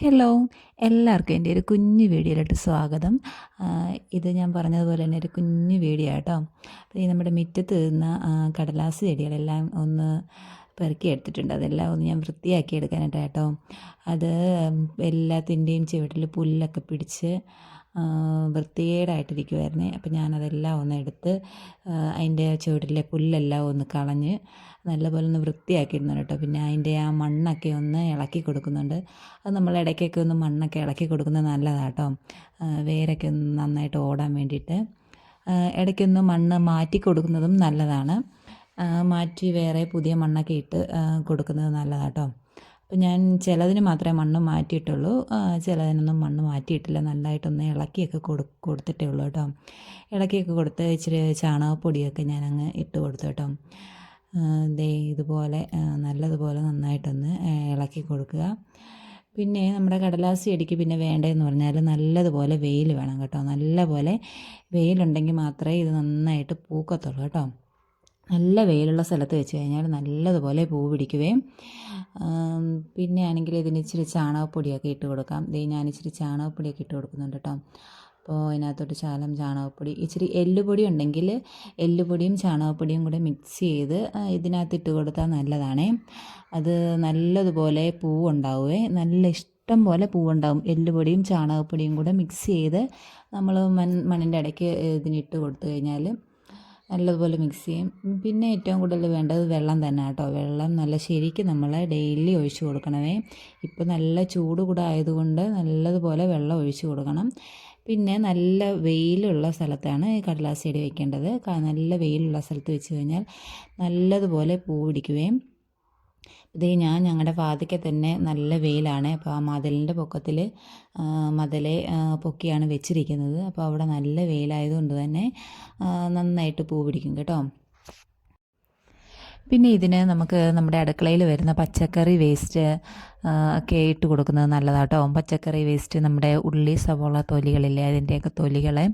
Hello എല്ലാവർക്കും എന്റെ ഒരു കുഞ്ഞു വീഡിയോയിലോട്ട് സ്വാഗതം. ഇത് ഞാൻ പറഞ്ഞതുപോലെ തന്നെ ഒരു കുഞ്ഞു വീഡിയോ അപ്പോൾ ഈ നമ്മുടെ മുറ്റത്ത് നിന്ന കടലാസ് ചെടികളെല്ലാം ഒന്ന് പെറുക്കി എടുത്തിട്ടുണ്ട്. അതെല്ലാം ഒന്ന് ഞാൻ വൃത്തിയാക്കി എടുക്കാനായിട്ട് കേട്ടോ അത് എല്ലാത്തിന്റെയും ചുവട്ടിൽ പുല്ലൊക്കെ പിടിച്ച് വൃത്തികേടായിട്ടിരിക്കുമായിരുന്നേ അപ്പം ഞാനതെല്ലാം ഒന്ന് എടുത്ത് അതിന്റെ ചുവട്ടിലെ പുല്ലെല്ലാം ഒന്ന് കളഞ്ഞ് നല്ലപോലെ ഒന്ന് വൃത്തിയാക്കിയിരുന്നുണ്ട് കേട്ടോ. പിന്നെ അതിന്റെ ആ മണ്ണൊക്കെ ഒന്ന് ഇളക്കി കൊടുക്കുന്നുണ്ട്. അത് നമ്മൾ ഇടയ്ക്കൊക്കെ ഒന്ന് മണ്ണൊക്കെ ഇളക്കി കൊടുക്കുന്നത് നല്ലതാണ് കേട്ടോ. വേരൊക്കെ ഒന്ന് നന്നായിട്ട് ഓടാൻ വേണ്ടിയിട്ട്. ഇടയ്ക്കൊന്ന് മണ്ണ് മാറ്റി കൊടുക്കുന്നതും നല്ലതാണ്. മാറ്റി വേറെ പുതിയ മണ്ണൊക്കെ ഇട്ട് കൊടുക്കുന്നത് നല്ലതാണ് കേട്ടോ. അപ്പോൾ ഞാൻ ചിലതിന് മാത്രമേ മണ്ണ് മാറ്റിയിട്ടുള്ളൂ. ചിലതിനൊന്നും മണ്ണ് മാറ്റിയിട്ടില്ല. നല്ലതായിട്ടൊന്ന് ഇളക്കിയൊക്കെ കൊടു കൊടുത്തിട്ടേ ഉള്ളൂ കേട്ടോ. ഇളക്കിയൊക്കെ കൊടുത്ത് ഇച്ചിരി ചാണകപ്പൊടിയൊക്കെ ഞാനങ്ങ് ഇട്ട് കൊടുത്തു കേട്ടോ. ദേ ഇതുപോലെ നല്ലതുപോലെ നന്നായിട്ടൊന്ന് ഇളക്കി കൊടുക്കുക. പിന്നെ നമ്മുടെ കടലാസ് ചെടിക്ക് പിന്നെ വേണ്ടതെന്ന് പറഞ്ഞാൽ നല്ലതുപോലെ വെയിൽ വേണം കേട്ടോ. നല്ലപോലെ വെയിലുണ്ടെങ്കിൽ മാത്രമേ ഇത് നന്നായിട്ട് പൂക്കത്തുള്ളൂ കേട്ടോ. നല്ല വെയിലുള്ള സ്ഥലത്ത് വെച്ച് കഴിഞ്ഞാൽ നല്ലതുപോലെ പൂ പിടിക്കുകയും പിന്നെ ആണെങ്കിൽ ഇതിന് ഇച്ചിരി ചാണകപ്പൊടിയൊക്കെ ഇട്ട് കൊടുക്കാം. ദേ ഞാൻ ഇച്ചിരി ചാണകപ്പൊടിയൊക്കെ ഇട്ട് കൊടുക്കുന്നുണ്ട് കേട്ടോ അപ്പോൾ അതിനകത്തോട്ട് ശാലം ചാണകപ്പൊടി ഇച്ചിരി എല്ലുപൊടി ഉണ്ടെങ്കിൽ എല്ലുപൊടിയും ചാണകപ്പൊടിയും കൂടെ മിക്സ് ചെയ്ത് ഇതിനകത്ത് ഇട്ട് കൊടുത്താൽ നല്ലതാണേ. അത് നല്ലതുപോലെ പൂവുണ്ടാവുമേ നല്ല ഇഷ്ടം പോലെ പൂവുണ്ടാവും എല്ലുപൊടിയും ചാണകപ്പൊടിയും കൂടെ മിക്സ് ചെയ്ത് നമ്മൾ മൺ മണ്ണിന്റെ ഇടയ്ക്ക് ഇതിനിട്ട് കൊടുത്തു കഴിഞ്ഞാൽ നല്ലതുപോലെ മിക്സ് ചെയ്യും. പിന്നെ ഏറ്റവും കൂടുതൽ വേണ്ടത് വെള്ളം തന്നെ കേട്ടോ. വെള്ളം നല്ല ശരിക്ക് നമ്മൾ ഡെയിലി ഒഴിച്ചു കൊടുക്കണമേ. ഇപ്പോൾ നല്ല ചൂട് കൂടെ ആയതുകൊണ്ട് നല്ലതുപോലെ വെള്ളം ഒഴിച്ചു കൊടുക്കണം. പിന്നെ നല്ല വെയിലുള്ള സ്ഥലത്താണ് ഈ കടലാസ് ചെടി വെക്കേണ്ടത്. നല്ല വെയിലുള്ള സ്ഥലത്ത് വെച്ച് കഴിഞ്ഞാൽ നല്ലതുപോലെ പൂ പിടിക്കുകയും ഇത് ഞാൻ ഞങ്ങളുടെ വാതിക്കെ തന്നെ നല്ല വെയിലാണ്. അപ്പോൾ ആ മതിലിന്റെ പൊക്കത്തിൽ മതിലെ പൊക്കിയാണ് വെച്ചിരിക്കുന്നത്. അപ്പോൾ അവിടെ നല്ല വെയിലായതുകൊണ്ട് തന്നെ നന്നായിട്ട് പൂ പിടിക്കും കേട്ടോ. പിന്നെ ഇതിന് നമുക്ക് നമ്മുടെ അടുക്കളയിൽ വരുന്ന പച്ചക്കറി വേസ്റ്റ് ഒക്കെ ഇട്ട് കൊടുക്കുന്നത് നല്ലതാട്ടോ. പച്ചക്കറി വേസ്റ്റ് നമ്മുടെ ഉള്ളി സവോള തൊലികളില്ലേ അതിന്റെയൊക്കെ തൊലികളെ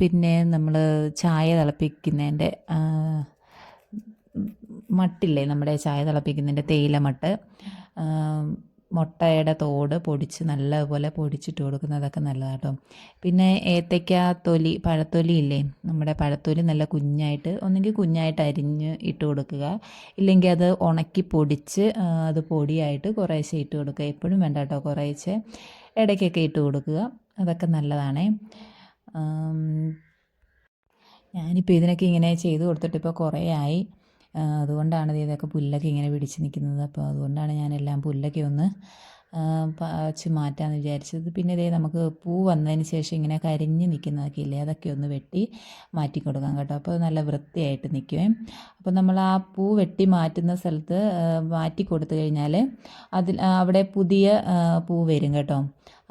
പിന്നെ നമ്മൾ ചായ തിളപ്പിക്കുന്നതിന്റെ മട്ടില്ലേ നമ്മുടെ ചായ തിളപ്പിക്കുന്നതിന്റെ തേയിലമട്ട് മുട്ടയുടെ തോട് പൊടിച്ച് നല്ലപോലെ പൊടിച്ചിട്ട് കൊടുക്കുന്നതൊക്കെ നല്ലതാണ് കേട്ടോ പിന്നെ ഏത്തയ്ക്ക തൊലി പഴത്തൊലി ഇല്ലേ? നമ്മുടെ പഴത്തൊലി നല്ല കുഞ്ഞായിട്ട് ഒന്നെങ്കിൽ കുഞ്ഞായിട്ട് അരിഞ്ഞ് ഇട്ട് കൊടുക്കുക. ഇല്ലെങ്കിൽ അത് ഉണക്കി പൊടിച്ച് അത് പൊടിയായിട്ട് കുറേശ്ശെ ഇട്ട് കൊടുക്കുക. എപ്പോഴും വേണ്ട കേട്ടോ കുറേശ്ശെ. ഇടയ്ക്കൊക്കെ ഇട്ട് കൊടുക്കുക. അതൊക്കെ നല്ലതാണേ. ഞാനിപ്പോൾ ഇതിനൊക്കെ ഇങ്ങനെ ചെയ്ത് കൊടുത്തിട്ട് ഇപ്പോൾ കുറേ ആയി അതുകൊണ്ടാണ് ഇതൊക്കെ പുല്ലൊക്കെ ഇങ്ങനെ പിടിച്ച് നിൽക്കുന്നത്. അപ്പോൾ അതുകൊണ്ടാണ് ഞാനെല്ലാം പുല്ലൊക്കെ ഒന്ന് വച്ച് മാറ്റാമെന്ന് വിചാരിച്ചത്. പിന്നെ ഇതേ നമുക്ക് പൂ വന്നതിന് ശേഷം ഇങ്ങനെ കരിഞ്ഞ് നിൽക്കുന്നതൊക്കെ ഇല്ലേ അതൊക്കെ ഒന്ന് വെട്ടി മാറ്റി കൊടുക്കാം കേട്ടോ. അപ്പോൾ നല്ല വൃത്തിയായിട്ട് നിൽക്കുവേ. അപ്പോൾ നമ്മൾ ആ പൂ വെട്ടി മാറ്റുന്ന സ്ഥലത്ത് മാറ്റി കൊടുത്തു കഴിഞ്ഞാൽ അതിൽ അവിടെ പുതിയ പൂ വരും കേട്ടോ.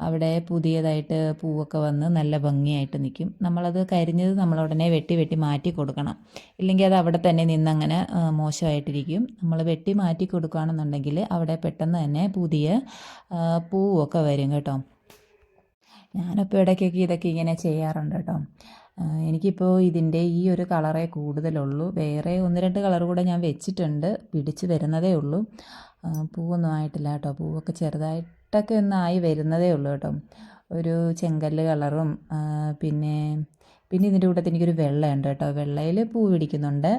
അവിടെ പുതിയതായിട്ട് പൂവൊക്കെ വന്ന് നല്ല ഭംഗിയായിട്ട് നിൽക്കും. നമ്മളത് കരിഞ്ഞത് നമ്മൾ ഉടനെ വെട്ടി വെട്ടി മാറ്റി കൊടുക്കണം. ഇല്ലെങ്കിൽ അത് അവിടെ തന്നെ നിന്നങ്ങനെ മോശമായിട്ടിരിക്കും. നമ്മൾ വെട്ടി മാറ്റി കൊടുക്കുകയാണെന്നുണ്ടെങ്കിൽ അവിടെ പെട്ടെന്ന് തന്നെ പുതിയ പൂവൊക്കെ വരും കേട്ടോ. ഞാനിപ്പോൾ ഇടയ്ക്കൊക്കെ ഇതൊക്കെ ഇങ്ങനെ ചെയ്യാറുണ്ട് കേട്ടോ. എനിക്കിപ്പോൾ ഇതിന്റെ ഈ ഒരു കളറേ കൂടുതലുള്ളൂ. വേറെ ഒന്ന് രണ്ട് കളർ കൂടെ ഞാൻ വെച്ചിട്ടുണ്ട്. പിടിച്ച് വരുന്നതേ ഉള്ളൂ. പൂവൊന്നും ആയിട്ടില്ല കേട്ടോ. പൂവൊക്കെ ചെറുതായിട്ട് ഒട്ടൊക്കെ ഒന്നായി വരുന്നതേ ഉള്ളൂ കേട്ടോ. ഒരു ചെങ്കല്ല് കളറും പിന്നെ പിന്നെ ഇതിന്റെ കൂട്ടത്തിൽ എനിക്കൊരു വെള്ളയുണ്ട് കേട്ടോ. വെള്ളയിൽ പൂ പിടിക്കുന്നുണ്ട്.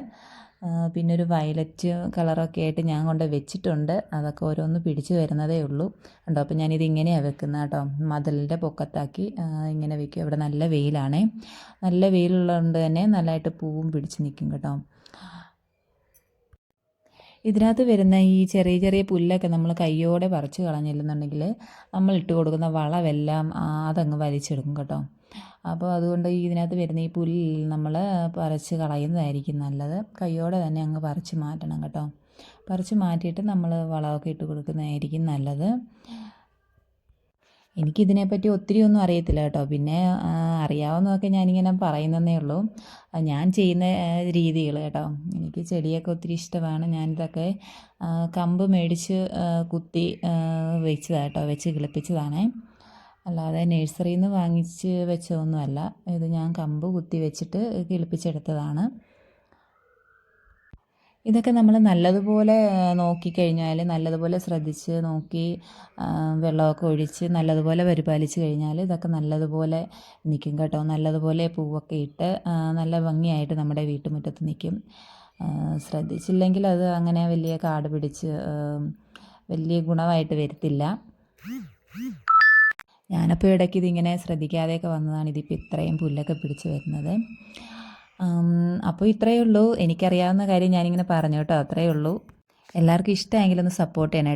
പിന്നെ ഒരു വയലറ്റ് കളറൊക്കെ ആയിട്ട് ഞാൻ കൊണ്ട് വെച്ചിട്ടുണ്ട്. അതൊക്കെ ഓരോന്ന് പിടിച്ച് വരുന്നതേ ഉള്ളൂ. ഉണ്ടോ അപ്പോൾ ഞാനിത് ഇങ്ങനെയാണ് വെക്കുന്നത് കേട്ടോ. മതിലിന്റെ പൊക്കത്താക്കി ഇങ്ങനെ വെക്കും. ഇവിടെ നല്ല വെയിലാണേ. നല്ല വെയിലുള്ളതുകൊണ്ട് തന്നെ നല്ലതായിട്ട് പൂവും പിടിച്ച് നിൽക്കും കേട്ടോ. ഇതിനകത്ത് വരുന്ന ഈ ചെറിയ ചെറിയ പുല്ലൊക്കെ നമ്മൾ കയ്യോടെ പറിച്ചു കളഞ്ഞില്ലെന്നുണ്ടെങ്കിൽ നമ്മൾ ഇട്ട് കൊടുക്കുന്ന വളമെല്ലാം അതങ്ങ് വലിച്ചെടുക്കും കേട്ടോ. അപ്പോൾ അതുകൊണ്ട് ഇതിനകത്ത് വരുന്ന ഈ പുല്ല് നമ്മൾ പറിച്ച് കളയുന്നതായിരിക്കും നല്ലത്. കയ്യോടെ തന്നെ അങ്ങ് പറിച്ച് മാറ്റണം കേട്ടോ. പറിച്ച് മാറ്റിയിട്ട് നമ്മൾ വളമൊക്കെ ഇട്ട് കൊടുക്കുന്നതായിരിക്കും നല്ലത്. എനിക്കിതിനെപ്പറ്റി ഒത്തിരി ഒന്നും അറിയത്തില്ല കേട്ടോ. പിന്നെ അറിയാവുന്നതൊക്കെ ഞാനിങ്ങനെ പറയുന്നതേ ഉള്ളൂ. ഞാൻ ചെയ്യുന്ന രീതികൾ കേട്ടോ. എനിക്ക് ചെടിയൊക്കെ ഒത്തിരി ഇഷ്ടമാണ്. ഞാനിതൊക്കെ കമ്പ് മേടിച്ച് കുത്തി വെച്ചതാണ് കേട്ടോ. വെച്ച് കിളിപ്പിച്ചതാണേ. അല്ലാതെ നഴ്സറിയിൽ നിന്ന് വാങ്ങിച്ച് വെച്ചതൊന്നുമല്ല. ഇത് ഞാൻ കമ്പ് കുത്തി വെച്ചിട്ട് കിളിപ്പിച്ചെടുത്തതാണ്. ഇതൊക്കെ നമ്മൾ നല്ലതുപോലെ നോക്കിക്കഴിഞ്ഞാൽ നല്ലതുപോലെ ശ്രദ്ധിച്ച് നോക്കി വെള്ളമൊക്കെ ഒഴിച്ച് നല്ലതുപോലെ പരിപാലിച്ച് കഴിഞ്ഞാൽ ഇതൊക്കെ നല്ലതുപോലെ നിൽക്കും കേട്ടോ. നല്ലതുപോലെ പൂവൊക്കെ ഇട്ട് നല്ല ഭംഗിയായിട്ട് നമ്മുടെ വീട്ടുമുറ്റത്ത് നിൽക്കും ശ്രദ്ധിച്ചില്ലെങ്കിൽ അത് അങ്ങനെ വലിയ കാട് പിടിച്ച് വലിയ ഗുണമായിട്ട് വരത്തില്ല. ഞാനപ്പോൾ ഇടയ്ക്ക് ഇതിങ്ങനെ ശ്രദ്ധിക്കാതെയൊക്കെ വന്നതാണ് ഇതിപ്പോൾ ഇത്രയും പുല്ലൊക്കെ പിടിച്ച് വരുന്നത്. അപ്പോൾ ഇത്രയേ ഉള്ളൂ. എനിക്കറിയാവുന്ന കാര്യം ഞാനിങ്ങനെ പറഞ്ഞു കേട്ടോ. അത്രയേ ഉള്ളൂ. എല്ലാവർക്കും ഇഷ്ടമായെങ്കിൽ ഒന്ന് സപ്പോർട്ട് ചെയ്യണേ.